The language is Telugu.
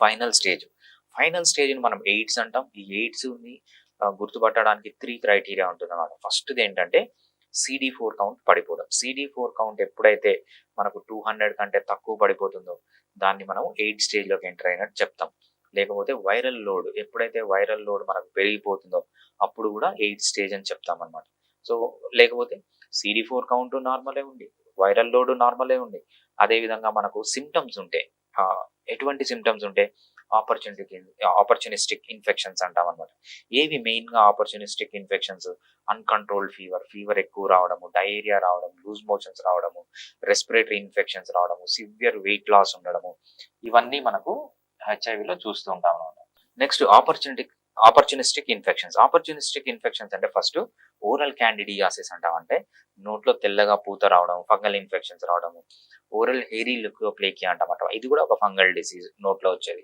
Final stage. ఫైనల్ స్టేజ్ని మనం ఎయిడ్స్ అంటాం. ఈ ఎయిడ్స్ని గుర్తుపట్టడానికి త్రీ క్రైటీరియా ఉంటుంది అన్నమాట ఫస్ట్ది ఏంటంటే సిడి ఫోర్ కౌంట్ పడిపోవడం. సిడి ఫోర్ కౌంట్ ఎప్పుడైతే మనకు టూ హండ్రెడ్ కంటే తక్కువ పడిపోతుందో దాన్ని మనం ఎయిట్ స్టేజ్లోకి ఎంటర్ అయినట్టు చెప్తాం. లేకపోతే వైరల్ లోడ్ ఎప్పుడైతే వైరల్ లోడ్ మనకు పెరిగిపోతుందో అప్పుడు కూడా ఎయిట్ స్టేజ్ అని చెప్తాం అనమాట సో లేకపోతే సిడి ఫోర్ కౌంట్ నార్మలే ఉంది వైరల్ లోడ్ నార్మలే ఉంది అదే విధంగా మనకు సిమ్టమ్స్ ఉంటే ఎటువంటి సిమ్టమ్స్ ఉంటే ఆపర్చునిటీ ఆపర్చునిస్టిక్ ఇన్ఫెక్షన్స్ అంటాం అనమాట ఏవి మెయిన్గా opportunistic infections uncontrolled fever fever ఎక్కువ రావడము డయేరియా రావడం లూజ్ మోషన్స్ రావడము రెస్పిరేటరీ ఇన్ఫెక్షన్స్ రావడము సివియర్ వెయిట్ లాస్ ఉండడము ఇవన్నీ మనకు హెచ్ఐవిలో చూస్తూ ఉంటాం అనమాట next opportunity opportunistic infections. Opportunistic infections అంటే ఫస్ట్ ఓరల్ క్యాండిడియాసిస్ అంటాం అంటే నోట్లో తెల్లగా పూత రావడం ఫంగల్ ఇన్ఫెక్షన్స్ రావడము. ఓరల్ హెయిరీ లుకోప్లేకియా అంటాం ఇది కూడా ఒక ఫంగల్ డిసీజ్ నోట్లో వచ్చేది.